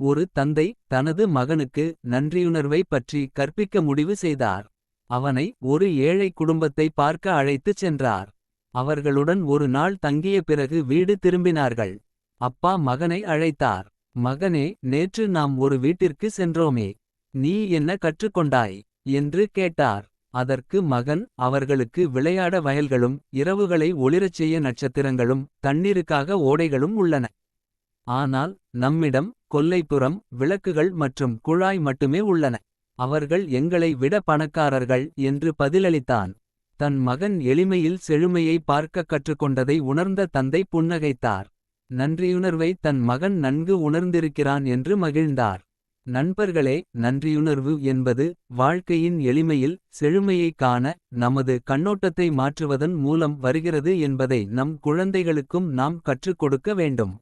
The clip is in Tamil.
ஒரு தந்தை தனது மகனுக்கு நன்றியுணர்வை பற்றி கற்பிக்க முடிவு செய்தார். அவனை ஒரு ஏழை குடும்பத்தை பார்க்க அழைத்துச் சென்றார். அவர்களுடன் ஒரு நாள் தங்கிய பிறகு வீடு திரும்பினார்கள். அப்பா மகனை அழைத்தார். மகனே நேற்று நாம் ஒரு வீட்டிற்கு சென்றோமே. நீ என்ன கற்றுக்கொண்டாய். என்று கேட்டார். அதற்கு மகன் அவர்களுக்கு விளையாட வயல்களும். இரவுகளை ஒளிரச் செய்ய நட்சத்திரங்களும். தண்ணீருக்காக ஓடைகளும் உள்ளன. ஆனால் நம்மிடம் கொல்லைப்புறம் விளக்குகள் மற்றும் குழாய் மட்டுமே உள்ளன. அவர்கள் எங்களை விட பணக்காரர்கள் என்று பதிலளித்தான். தன் மகன் எளிமையில் செழுமையை பார்க்க கற்றுக்கொண்டதை உணர்ந்த தந்தை புன்னகைத்தார். நன்றியுணர்வை தன் மகன் நன்கு உணர்ந்திருக்கிறான் என்று மகிழ்ந்தார். நண்பர்களே நன்றியுணர்வு என்பது வாழ்க்கையின் எளிமையில் செழுமையைக் காண. நமது கண்ணோட்டத்தை மாற்றுவதன் மூலம் வருகிறது என்பதை நம் குழந்தைகளுக்கும் நாம் கற்றுக் கொடுக்க வேண்டும்.